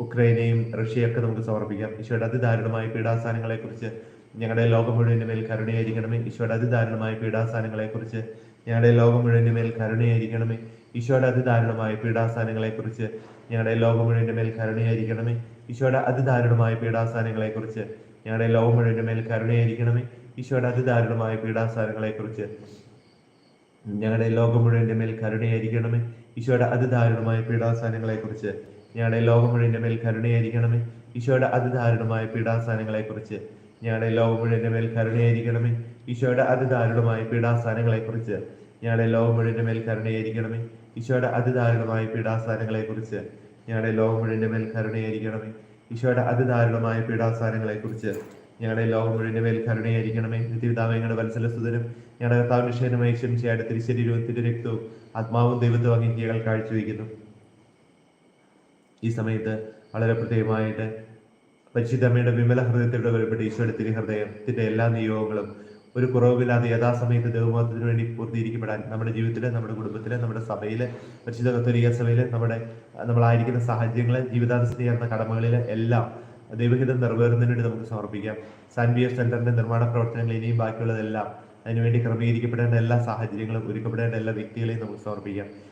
ഉക്രൈനെയും റഷ്യയൊക്കെ നമുക്ക് സമർപ്പിക്കാം. ഈശോയുടെ അതിദാരുണമായ പീഡാസ്ഥാനങ്ങളെ കുറിച്ച് ഞങ്ങളുടെ ലോകം മുഴുവന്റെ മേൽ കരുണയായിരിക്കണമേ. ഈശോയുടെ അതിദാരുണമായ പീഡാസ്ഥാനങ്ങളെ കുറിച്ച് ഞങ്ങളുടെ ലോകം മുഴുവന്റെ മേൽ കരുണയായിരിക്കണമേ. ഈശോയുടെ അതിദാരുണമായ പീഡാസ്ഥാനങ്ങളെ കുറിച്ച് ഞങ്ങളുടെ ലോകം മുഴുവന്റെ മേൽ കരുണയായിരിക്കണമേ. ഈശോയുടെ അതിദാരുണമായ പീഡാസ്ഥാനങ്ങളെ കുറിച്ച് ഞങ്ങളുടെ ലോകം മുഴുവന്റെ മേൽ കരുണയായിരിക്കണമേ. ഈശോയുടെ അതിദാരുണമായ പീഡാസ്ഥാനങ്ങളെ കുറിച്ച് ഞങ്ങളുടെ ലോകം മുഴുവന്റെ മേൽ കരുണയായിരിക്കണമേ. ഈശോയുടെ അതിദാരുണമായ പീഡാസ്ഥാനങ്ങളെ കുറിച്ച് ഞങ്ങളുടെ ലോകം മുഴുവന്റെ മേൽ കരുണയായിരിക്കണമേ. ഈശോയുടെ അതിദാരുണമായ പീഡാസ്ഥാനങ്ങളെക്കുറിച്ച് ഞങ്ങളുടെ ലോകം മുഴുവന്റെ മേൽ കരുണയായിരിക്കണമേ. ഈശോയുടെ അതിദാരുണമായ പീഡാസ്ഥാനങ്ങളെക്കുറിച്ച് ഞങ്ങളുടെ ലോകം മുഴുവന്റെ മേൽ കരുണയായിരിക്കണമേ. ഈശോയുടെ അതിദാരുണമായ പീഡാസ്ഥാനങ്ങളെക്കുറിച്ച് ഞങ്ങളുടെ ലോകം മുഴുവന്റെ മേൽ കരുണയായിരിക്കണമേ. ഈശോയുടെ അതിദാരുണമായ പീഡാസ്ഥാനങ്ങളെക്കുറിച്ച് ഞങ്ങളുടെ ലോകം മുഴുവന്റെ മേൽ കരുണയായിരിക്കണമേ. നിത്യപിതാവ് ഞങ്ങളുടെ വത്സല സുതനും ഞങ്ങളുടെ കർത്താവിന് ക്ഷേമമായി ശംശയുടെ തിരിശരീരവും തിരു രക്തവും ആത്മാവും ദൈവത്വം അങ്ങനെ കാഴ്ചവെക്കുന്നു ഈ സമയത്ത് വളരെ പ്രത്യേകമായിട്ട് പരിശുദ്ധമ്മയുടെ വിമല ഹൃദയത്തിലൂടെ വെളിപ്പെട്ട ഈശോയുടെ തിരുഹൃദയത്തിന്റെ എല്ലാ നിയോഗങ്ങളും ഒരു കുറവുമില്ലാതെ യഥാസമയത്ത് ദൈവമഹത്വത്തിന് വേണ്ടി പൂർത്തീകരിക്കപ്പെടാൻ നമ്മുടെ ജീവിതത്തിൽ നമ്മുടെ കുടുംബത്തിൽ നമ്മുടെ സഭയിൽ പരിശുദ്ധ കത്തോലിക സഭയിൽ നമ്മുടെ നമ്മളായിരിക്കുന്ന സാഹചര്യങ്ങൾ ജീവിതാവസ്ഥ ചേർന്ന കടമകളിൽ എല്ലാം ദൈവഹിതം നിറവേറുന്നതിന് വേണ്ടി നമുക്ക് സമർപ്പിക്കാം. സാൻ ബി എഫ് സെന്ററിന്റെ നിർമ്മാണ പ്രവർത്തനങ്ങൾ ഇനിയും ബാക്കിയുള്ളതെല്ലാം അതിനുവേണ്ടി ക്രമീകരിക്കപ്പെടേണ്ട എല്ലാ സാഹചര്യങ്ങളും ഒരുക്കപ്പെടേണ്ട എല്ലാ വ്യക്തികളെയും നമുക്ക് സമർപ്പിക്കാം.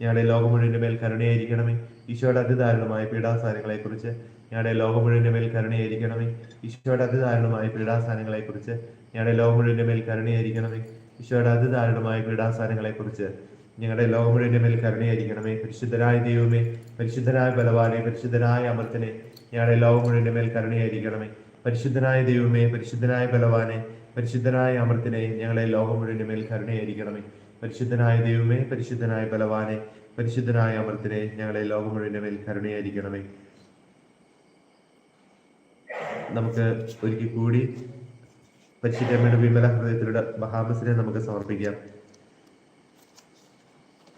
ഞങ്ങളുടെ ലോകം മുഴുവന്റെ മേൽ കരുണയായിരിക്കണമേ. ഈശോയുടെ അതിദാരുണമായ പീഡാസ്ഥാനങ്ങളെക്കുറിച്ച് ഞങ്ങളുടെ ലോകം മുഴുവന്റെ മേൽ കരുണയായിരിക്കണമേ. ഈശോയുടെ അതിദാരുണമായ പീഡാസ്ഥാനങ്ങളെക്കുറിച്ച് ഞങ്ങളുടെ ലോകം മുഴുവന്റെ മേൽ കരുണയായിരിക്കണമേ. ഈശോയുടെ അതിദാരുണമായ പീഡാസ്ഥാനങ്ങളെക്കുറിച്ച് ഞങ്ങളുടെ ലോകം മുഴുവന്റെ മേൽ കരുണയായിരിക്കണമേ. പരിശുദ്ധരായ ദൈവമേ പരിശുദ്ധനായ ബലവാനെ പരിശുദ്ധനായ അമർത്തനെ ഞങ്ങളുടെ ലോകം മുഴുവന്റെ മേൽ കരുണയായിരിക്കണമേ. പരിശുദ്ധനായ ദൈവമേ പരിശുദ്ധനായ ബലവാനെ പരിശുദ്ധനായ അമർത്തിനെ ഞങ്ങളെ ലോകം മുഴുവന്റെ മേൽ കരുണയായിരിക്കണമേ. പരിശുദ്ധനായ ദൈവമേ പരിശുദ്ധനായ ബലവാനെ പരിശുദ്ധനായ അമർത്തിനെ ഞങ്ങളെ ലോകം മുഴുവന്റെ മേൽ കരുണയായിരിക്കണമേ. നമുക്ക് ഒരിക്കൽ കൂടി പരിശുദ്ധമ്മയുടെ വിമല ഹൃദയത്തിലൂടെ ബഹാമസിനെ നമുക്ക് സമർപ്പിക്കാം.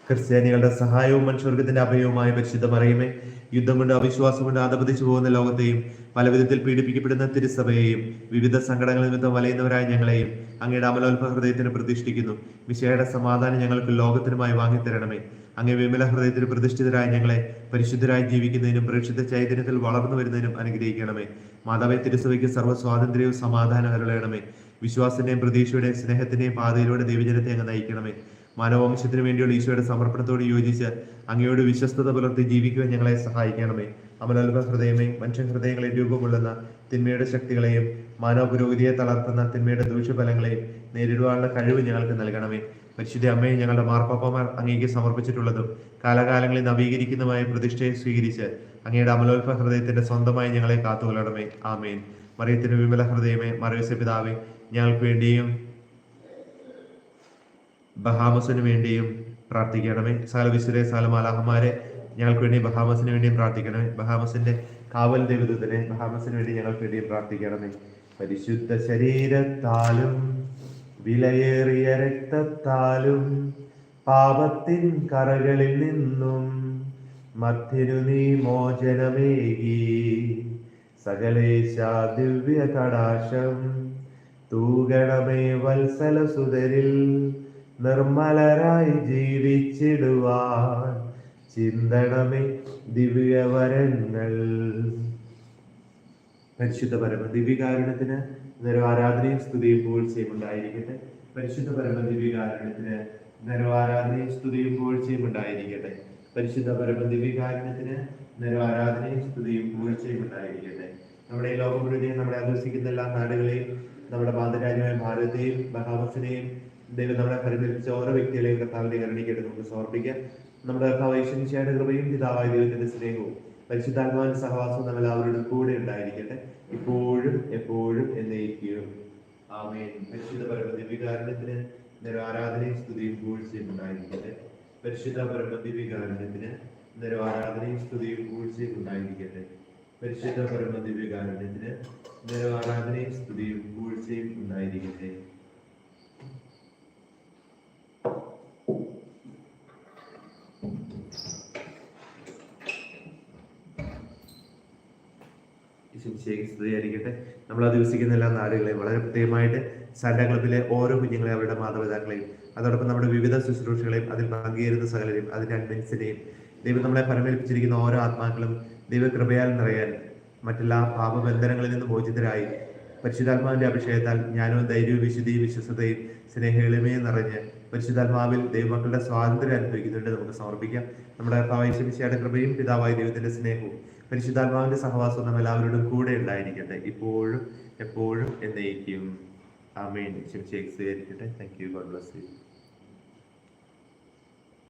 ക്രിസ്ത്യാനികളുടെ സഹായവും മനുഷ്യവർഗത്തിന്റെ അഭയവുമായി പരിശുദ്ധ മറിയുമേ യുദ്ധം കൊണ്ട് അവിശ്വാസം കൊണ്ട് ആദപതിച്ചു പോകുന്ന ലോകത്തെയും പല വിധത്തിൽ പീഡിപ്പിക്കപ്പെടുന്ന തിരുസഭയെയും വിവിധ സങ്കടങ്ങൾ നിമിത്തം വലയുന്നവരായ ഞങ്ങളെയും അങ്ങയുടെ അമലോത്ഭ ഹൃദയത്തിന് പ്രതിഷ്ഠിക്കുന്നു. വിശയുടെ സമാധാനം ഞങ്ങൾക്ക് ലോകത്തിനുമായി വാങ്ങിത്തരണമേ അങ്ങേ വിമല ഹൃദയത്തിന് പ്രതിഷ്ഠിതരായ ഞങ്ങളെ പരിശുദ്ധരായി ജീവിക്കുന്നതിനും പ്രേക്ഷിത ചൈതന്യത്തിൽ വളർന്നു വരുന്നതിനും അനുഗ്രഹിക്കണമേ. മാതാവേ തിരുസഭയ്ക്ക് സർവ സ്വാതന്ത്ര്യവും സമാധാനം അരുളയണമേ വിശ്വാസത്തിന്റെയും പ്രതീക്ഷയുടെയും സ്നേഹത്തിന്റെയും പാതയിലൂടെ ദൈവജനത്തെ അങ്ങ് നയിക്കണമേ. മാനവവംശത്തിന് വേണ്ടിയുള്ള ഈശോയുടെ സമർപ്പണത്തോട് യോജിച്ച് അങ്ങയോട് വിശ്വസ്തത പുലർത്തി ജീവിക്കുവാൻ ഞങ്ങളെ സഹായിക്കണമേ. അമലൽഭ ഹൃദയമേ മനുഷ്യ ഹൃദയങ്ങളെ രൂപകൊള്ളുന്ന തിന്മയുടെ ശക്തികളെയും മാനവ പുരോഗതിയെ തളർത്തുന്ന തിന്മയുടെ ദൂഷ്യഫലങ്ങളെയും നേരിടുവാനുള്ള കഴിവ് ഞങ്ങൾക്ക് നൽകണമേ. പരിശുദ്ധ അമ്മയെ ഞങ്ങളുടെ മാർപ്പാപ്പമാർ അങ്ങേക്ക് സമർപ്പിച്ചിട്ടുള്ളതും കാലകാലങ്ങളിൽ നവീകരിക്കുന്നതുമായ പ്രതിഷ്ഠയെ സ്വീകരിച്ച് അങ്ങയുടെ അമലോത്ഭ ഹൃദയത്തിന്റെ സ്വന്തമായി ഞങ്ങളെ കാത്തുകൊള്ളണമേ. ആമേൻ. മറിയത്തിന്റെ വിമല ഹൃദയമേ മറിയസ പിതാവേ ഞങ്ങൾക്ക് വേണ്ടിയും ബഹാമസിന് വേണ്ടിയും പ്രാർത്ഥിക്കണമേ. സകല സാലമാലാഹമാരെ ഞങ്ങൾക്ക് വേണ്ടി ബഹാമസിന് വേണ്ടിയും പ്രാർത്ഥിക്കണമേ. ബഹാമസിന്റെ കാവൽ ദേവദൂതനെ ബഹാമസിന് വേണ്ടി ഞങ്ങൾക്ക് വേണ്ടിയും പ്രാർത്ഥിക്കണമേ. പരിശുദ്ധ ശരീരത്താലും വിലയേറിയ രക്തത്താലും പാപത്തിൻ കറകളിൽ നിന്നും മധ്യനു നീ മോചനമേകി. സകലേശ ദിവ്യ കടാശം തൂകണമേ വത്സല സുതരിൽ നിർമ്മലരായി ജീവിച്ചിടുവാൻ ചിന്തണമേ ദിവ്യവരങ്ങൾ. പരിശുദ്ധ പരമ ദിവ്യകാരണത്തിന് നിരോ ആരാധനയും സ്തുതിയും പൂഴ്ചയും ഉണ്ടായിരിക്കട്ടെ പരിശുദ്ധ പരമ ദിവ്യകാരണത്തിന് നിരോ ആരാധനയും സ്തുതിയും പൂഴ്ചയും ഉണ്ടായിരിക്കട്ടെ പരിശുദ്ധ പരമ ദിവ്യകാരണത്തിന് നിരോ ആരാധനയും സ്തുതിയും പൂഴ്ചയും ഉണ്ടായിരിക്കട്ടെ നമ്മുടെ ഈ ലോകം മുഴുവനെയും നമ്മുടെ അധിവസിക്കുന്ന എല്ലാ നാടുകളെയും നമ്മുടെ മാതൃരാജ്യമായ ഭാരതത്തെയും ബഹാമസിനെയും ദൈവം നമ്മളെ പരിപാലിച്ച ഓരോ വ്യക്തികളെയും കർത്താവിന്റെ കരുണിക്കായിട്ട് നമുക്ക് സമർപ്പിക്കാം നമ്മുടെ കർത്താവ് ഈശ്വരിച്ചയുടെ കൃപയും പിതാവായ ദൈവത്തിന്റെ സ്നേഹവും പരിശുദ്ധാത്മാവിന്റെ സഹവാസവും നമ്മൾ അവരുടെ കൂടെ ഉണ്ടായിരിക്കട്ടെ. ഇപ്പോഴും എപ്പോഴും എന്നേക്കും. ആമേൻ. പരിശുദ്ധ പരമദിവികാരണത്തിന് നിര ആരാധനയും സ്തുതിയും പൂഴ്ചയും ഉണ്ടായിരിക്കട്ടെ പരിശുദ്ധ പരമദിവികാരണത്തിന് നിര ആരാധനയും സ്തുതിയും പൂഴ്ചയും ഉണ്ടായിരിക്കട്ടെ പരിശുദ്ധ പരമ ദിവ്യകാരണത്തിന് നിര ആരാധനയും സ്തുതിയും പൂഴ്ചയും ഉണ്ടായിരിക്കട്ടെ. സ്തുതിയായിരിക്കട്ടെ നമ്മൾ അധിവസിക്കുന്ന എല്ലാ നാടുകളെയും വളരെ പ്രത്യേകമായിട്ട് സാന്റാ ക്ലബിലെ ഓരോ കുഞ്ഞുങ്ങളെയും അവരുടെ മാതാപിതാക്കളെയും അതോടൊപ്പം നമ്മുടെ വിവിധ ശുശ്രൂഷകളെയും അതിൽ പങ്കുചേരുന്ന സകലരെയും അതിന്റെ അഡ്മിൻസിനെയും ദൈവം നമ്മളെ പരമേൽപ്പിച്ചിരിക്കുന്ന ഓരോ ആത്മാക്കളും ദൈവകൃപയാൽ നിറയാൻ മറ്റെല്ലാ പാപബന്ധനങ്ങളിൽ നിന്ന് മോചിതരായി പരിശുദ്ധാത്മാവിന്റെ അഭിഷേകത്താൽ ജ്ഞാനവും ധൈര്യവും വിശുദ്ധിയും വിശ്വസതയും സ്നേഹളിമയും നിറഞ്ഞ് പരിശുദ്ധാത്മാവിൽ ദൈവമക്കളുടെ സ്വാതന്ത്ര്യം അനുഭവിക്കുന്നുണ്ട് നമുക്ക് സമർപ്പിക്കാം. നമ്മുടെ ഭാവിശമിശയുടെ കൃപയും പിതാവായ ദൈവത്തിന്റെ സ്നേഹവും പരിശുദ്ധാത്മാവിന്റെ സഹവാസം നമ്മൾ എല്ലാവരോടും കൂടെ ഉണ്ടായിരിക്കട്ടെ. ഇപ്പോഴും എപ്പോഴും എന്നേക്കും. ആമേൻ. ശിവശേഖ് സ്വീകരിക്കട്ടെ thank you God bless you